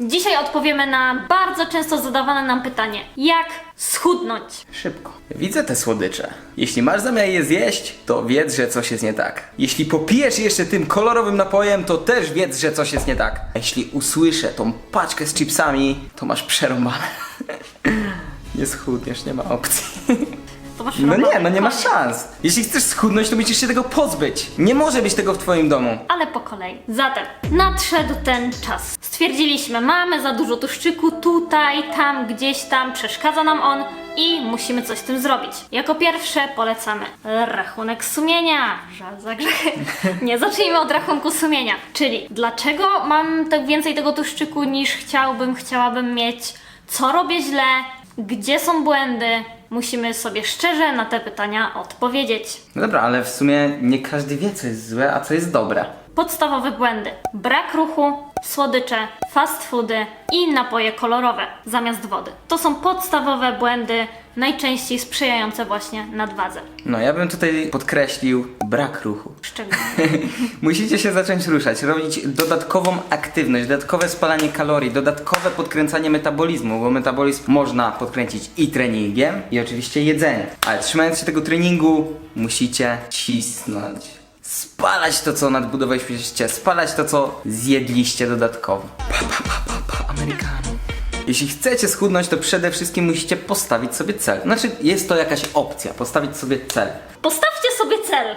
Dzisiaj odpowiemy na bardzo często zadawane nam pytanie: jak schudnąć? Szybko. Widzę te słodycze. Jeśli masz zamiar je zjeść, to wiedz, że coś jest nie tak. Jeśli popijesz jeszcze tym kolorowym napojem, to też wiedz, że coś jest nie tak. A jeśli usłyszę tą paczkę z chipsami, to masz przerąbane. nie schudniesz, nie ma opcji. Masz No nie, no nie ma Koniec. szans. Jeśli chcesz schudnąć, to musisz się tego pozbyć. Nie może być tego w twoim domu. Ale po kolei. Zatem nadszedł ten czas. Stwierdziliśmy, mamy za dużo tłuszczyku tutaj, tam, gdzieś tam, przeszkadza nam on i musimy coś z tym zrobić. Jako pierwsze polecamy rachunek sumienia. Żal za grzechy. Nie, zacznijmy od rachunku sumienia. Czyli dlaczego mam tak więcej tego tłuszczyku niż chciałbym, chciałabym mieć? Co robię źle? Gdzie są błędy? Musimy sobie szczerze na te pytania odpowiedzieć. No dobra, ale w sumie nie każdy wie, co jest złe, a co jest dobre. Podstawowe błędy: brak ruchu, słodycze, fast foody i napoje kolorowe zamiast wody. To są podstawowe błędy, najczęściej sprzyjające właśnie nadwadze. No, ja bym tutaj podkreślił brak ruchu. Szczególnie. Musicie się zacząć ruszać, robić dodatkową aktywność, dodatkowe spalanie kalorii, dodatkowe podkręcanie metabolizmu, bo metabolizm można podkręcić i treningiem, i oczywiście jedzeniem. Ale trzymając się tego treningu, musicie cisnąć. Spalać to, co nadbudowaliście, spalać to, co zjedliście dodatkowo. Pa, pa, pa, pa, pa, Amerykano. Jeśli chcecie schudnąć, to przede wszystkim musicie postawić sobie cel. Znaczy, jest to jakaś opcja, postawić sobie cel. Postawcie sobie cel.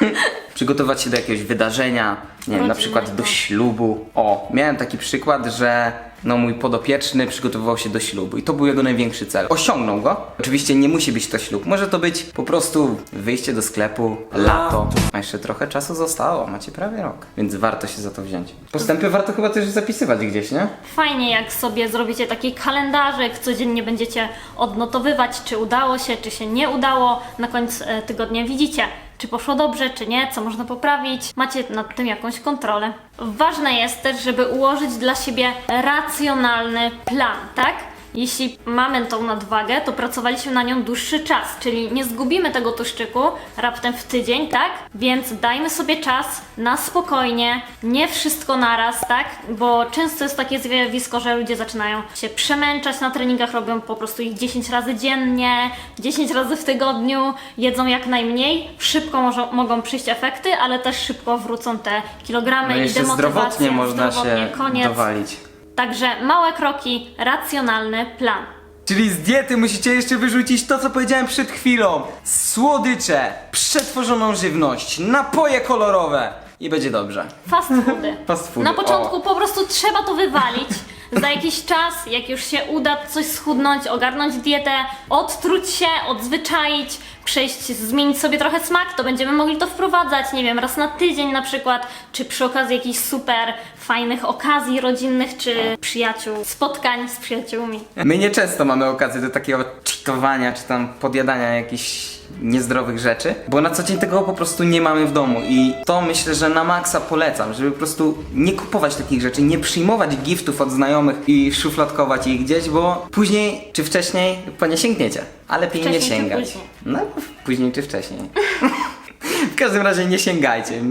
przygotować się do jakiegoś wydarzenia, nie wiem, na przykład do ślubu. O, miałem taki przykład, że no mój podopieczny przygotowywał się do ślubu i to był jego największy cel. Osiągnął go. Oczywiście nie musi być to ślub, może to być po prostu wyjście do sklepu, lato. A jeszcze trochę czasu zostało, macie prawie rok, więc warto się za to wziąć. Postępy warto chyba też zapisywać gdzieś, nie? Fajnie, jak sobie zrobicie taki kalendarzyk, codziennie będziecie odnotowywać, czy udało się, czy się nie udało. Na koniec e, tygodnia widzicie, czy poszło dobrze, czy nie, co można poprawić. Macie nad tym jakąś kontrolę. Ważne jest też, żeby ułożyć dla siebie racjonalny plan, tak? Jeśli mamy tą nadwagę, to pracowaliśmy na nią dłuższy czas, czyli nie zgubimy tego tłuszczyku raptem w tydzień, tak? Więc dajmy sobie czas na spokojnie, nie wszystko naraz, tak? Bo często jest takie zjawisko, że ludzie zaczynają się przemęczać na treningach, robią po prostu ich 10 razy dziennie, 10 razy w tygodniu, jedzą jak najmniej. Szybko może, mogą przyjść efekty, ale też szybko wrócą te kilogramy No i demotywacja. zdrowotnie można zdrowotnie, się koniec. dowalić. Także małe kroki, racjonalny plan. Czyli z diety musicie jeszcze wyrzucić to, co powiedziałem przed chwilą. Słodycze, przetworzoną żywność, napoje kolorowe i będzie dobrze. Fast foody. Fast foody, Na początku po prostu trzeba to wywalić. Za jakiś czas, jak już się uda coś schudnąć, ogarnąć dietę, odtruć się, odzwyczaić, przejść, zmienić sobie trochę smak, to będziemy mogli to wprowadzać, nie wiem, raz na tydzień na przykład, czy przy okazji jakichś super fajnych okazji rodzinnych, czy przyjaciół, spotkań z przyjaciółmi. My nieczęsto mamy okazję do takiego cheatowania, czy tam podjadania jakichś niezdrowych rzeczy, bo na co dzień tego po prostu nie mamy w domu i to myślę, że na maksa polecam, żeby po prostu nie kupować takich rzeczy, nie przyjmować giftów od znajomych i szufladkować ich gdzieś, bo później czy wcześniej po nie sięgniecie, a lepiej nie Wcześniej czy sięgać. później? No, później czy wcześniej. w każdym razie nie sięgajcie,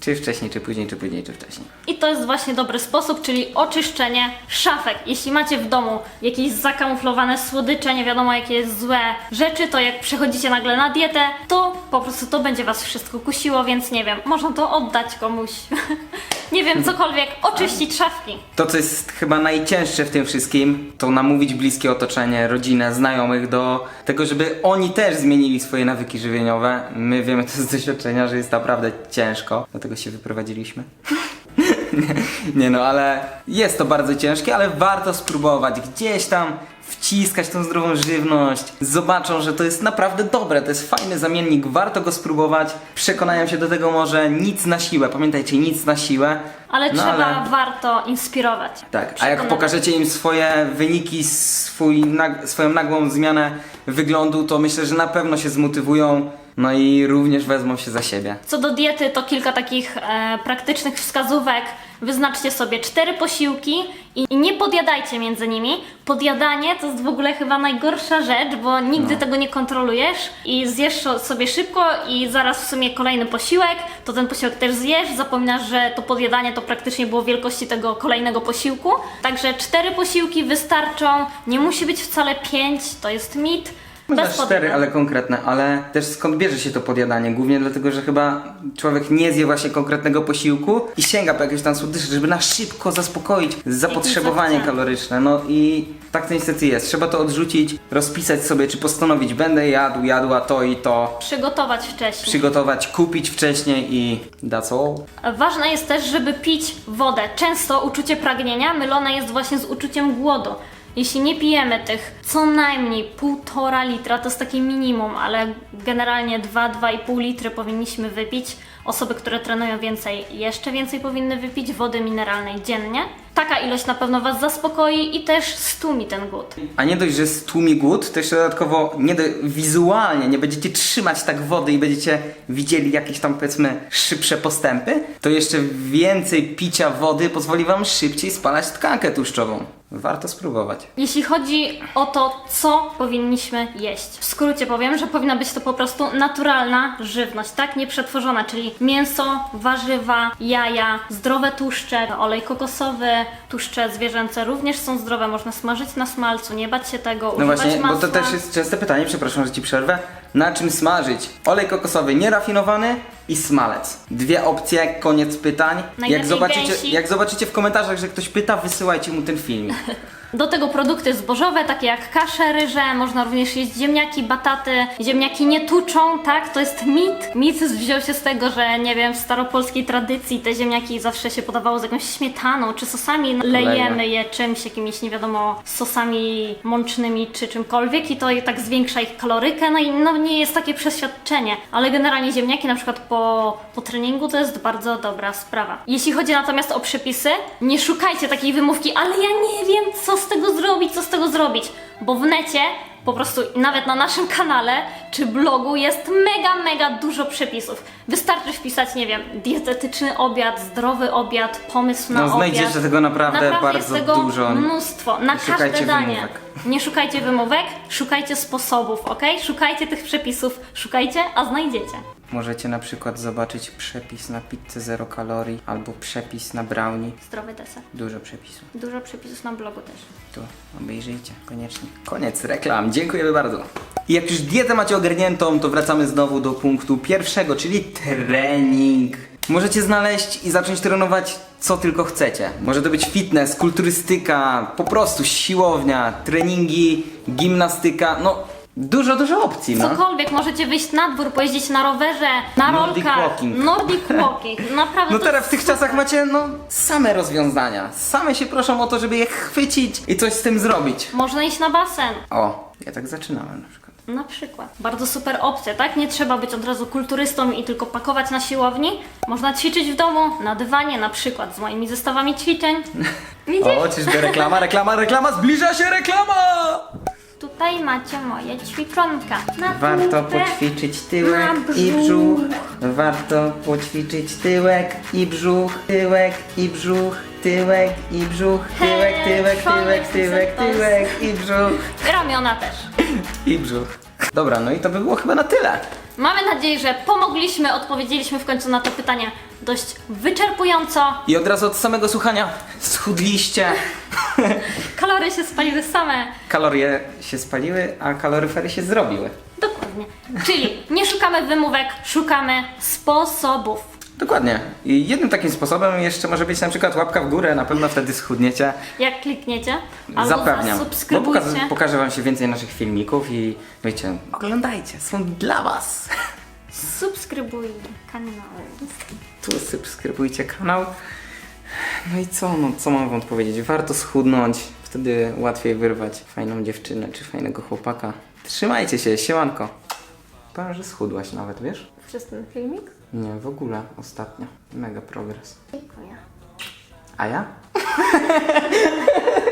czy wcześniej, czy później, czy później, czy wcześniej. I to jest właśnie dobry sposób, czyli oczyszczenie szafek. Jeśli macie w domu jakieś zakamuflowane słodycze, nie wiadomo jakie złe rzeczy, to jak przechodzicie nagle na dietę, to po prostu to będzie was wszystko kusiło, więc nie wiem, można to oddać komuś. nie wiem, cokolwiek, oczyścić szafki. To, co jest chyba najcięższe w tym wszystkim, to namówić bliskie otoczenie, rodzinę, znajomych do tego, żeby oni też zmienili swoje nawyki żywieniowe. My wiemy to z doświadczenia, że jest naprawdę ciężko, dlatego się wyprowadziliśmy. nie, nie no, ale jest to bardzo ciężkie, ale warto spróbować gdzieś tam wciskać tą zdrową żywność. Zobaczą, że to jest naprawdę dobre, to jest fajny zamiennik, warto go spróbować. Przekonają się do tego może nic na siłę. Pamiętajcie, nic na siłę. Ale No, trzeba ale- warto inspirować. tak, a jak pokażecie im swoje wyniki, swój, nag, swoją nagłą zmianę wyglądu, to myślę, że na pewno się zmotywują no i również wezmą się za siebie. Co do diety, to kilka takich e, praktycznych wskazówek. Wyznaczcie sobie cztery posiłki i, i nie podjadajcie między nimi. Podjadanie to jest w ogóle chyba najgorsza rzecz, bo nigdy tego nie kontrolujesz i zjesz sobie szybko i zaraz w sumie kolejny posiłek, to ten posiłek też zjesz, zapominasz, że to podjadanie to praktycznie było wielkości tego kolejnego posiłku. Także cztery posiłki wystarczą, nie musi być wcale pięć, to jest mit. Może Bez cztery, ale konkretne, ale też skąd bierze się to podjadanie? Głównie dlatego, że chyba człowiek nie zje właśnie konkretnego posiłku i sięga po jakieś tam słodycze, żeby na szybko zaspokoić zapotrzebowanie zachce. kaloryczne. No i tak to niestety jest. Trzeba to odrzucić, rozpisać sobie, czy postanowić, będę jadł, jadła to i to, Przygotować wcześniej. przygotować, kupić wcześniej i that's all. Ważne jest też, żeby pić wodę. Często uczucie pragnienia mylone jest właśnie z uczuciem głodu. Jeśli nie pijemy tych co najmniej 1,5 litra, to jest takie minimum, ale generalnie 2-2,5 litry powinniśmy wypić. Osoby, które trenują więcej, jeszcze więcej powinny wypić wody mineralnej dziennie. Taka ilość na pewno Was zaspokoi i też stłumi ten głód. A nie dość, że stłumi głód, to jeszcze dodatkowo nie do, wizualnie nie będziecie trzymać tak wody i będziecie widzieli jakieś tam powiedzmy szybsze postępy, to jeszcze więcej picia wody pozwoli wam szybciej spalać tkankę tłuszczową. Warto spróbować. Jeśli chodzi o to, co powinniśmy jeść. W skrócie powiem, że powinna być to po prostu naturalna żywność, tak? Nieprzetworzona, czyli mięso, warzywa, jaja, zdrowe tłuszcze, olej kokosowy, tłuszcze zwierzęce również są zdrowe, można smażyć na smalcu, nie bać się tego, No używać właśnie, bo masła. to też jest częste pytanie, przepraszam, że ci przerwę. Na czym smażyć? Olej kokosowy nierafinowany i smalec. Dwie opcje, koniec pytań. Jak zobaczycie, gęsi. jak zobaczycie w komentarzach, że ktoś pyta, wysyłajcie mu ten filmik. Do tego produkty zbożowe, takie jak kasze, ryże, można również jeść ziemniaki, bataty. Ziemniaki nie tuczą, tak? To jest mit. Mit wziął się z tego, że nie wiem, w staropolskiej tradycji te ziemniaki zawsze się podawało z jakąś śmietaną czy sosami. Lejemy je czymś, jakimiś nie wiadomo, sosami mącznymi czy czymkolwiek i to tak zwiększa ich kalorykę. No i no, nie jest takie przeświadczenie. Ale generalnie ziemniaki na przykład po, po treningu to jest bardzo dobra sprawa. Jeśli chodzi natomiast o przepisy, nie szukajcie takiej wymówki, ale ja nie wiem, co z tego zrobić, co z tego zrobić, bo w necie po prostu nawet na naszym kanale czy blogu jest mega, mega dużo przepisów. Wystarczy wpisać, nie wiem, dietetyczny obiad, zdrowy obiad, pomysł na No, obiad. znajdziecie tego naprawdę jest bardzo tego dużo. mnóstwo, na każde danie. wymówek. Nie szukajcie wymówek, szukajcie sposobów, ok? Szukajcie tych przepisów, szukajcie, a znajdziecie. Możecie na przykład zobaczyć przepis na pizzę 0 kalorii albo przepis na brownie. Zdrowy deser. Dużo przepisów. Dużo przepisów na blogu też. Tu obejrzyjcie, koniecznie. Koniec reklam, dziękujemy bardzo. I jak już dietę macie ogarniętą, to wracamy znowu do punktu pierwszego, czyli trening. Możecie znaleźć i zacząć trenować co tylko chcecie. Może to być fitness, kulturystyka, po prostu siłownia, treningi, gimnastyka, no dużo, dużo opcji, no. Cokolwiek, możecie wyjść na dwór, pojeździć na rowerze, na Nordic rolkach. walking. Nordic walking. Naprawdę No to teraz jest w tych czasach macie no same rozwiązania. Same się proszą o to, żeby je chwycić i coś z tym zrobić. Można iść na basen. O, ja tak zaczynałem na przykład. Na przykład. Bardzo super opcja, tak? Nie trzeba być od razu kulturystą i tylko pakować na siłowni. Można ćwiczyć w domu, na dywanie, na przykład z moimi zestawami ćwiczeń. Widzisz? O, czyżby reklama, reklama, reklama, zbliża się reklama! Tutaj macie moje ćwiczonka. Na Warto poćwiczyć tyłek na i brzuch. Warto poćwiczyć tyłek i brzuch, tyłek i brzuch, tyłek i brzuch, tyłek, tyłek, tyłek, tyłek, tyłek i brzuch. Ramiona też. I brzuch. Dobra, no i to by było chyba na tyle. Mamy nadzieję, że pomogliśmy, odpowiedzieliśmy w końcu na to pytanie dość wyczerpująco. I od razu od samego słuchania schudliście. Kalory się spaliły same. Kalorie się spaliły, a kaloryfery się zrobiły. Dokładnie. Czyli nie szukamy wymówek, szukamy sposobów. Dokładnie. I jednym takim sposobem jeszcze może być na przykład łapka w górę, na pewno wtedy schudniecie. Jak klikniecie, albo Zapewniam. Bo zasubskrybujcie. pokażę, pokażę wam się więcej naszych filmików i wiecie, oglądajcie, są dla was. Subskrybuj kanał. Tu subskrybujcie kanał. No i co, no co mam wam powiedzieć? Warto schudnąć, wtedy łatwiej wyrwać fajną dziewczynę czy fajnego chłopaka. Trzymajcie się, siemanko. Powiem, że schudłaś nawet, wiesz? Przez ten filmik? Nie, w ogóle ostatnio. Mega progres. Dziękuję. A ja?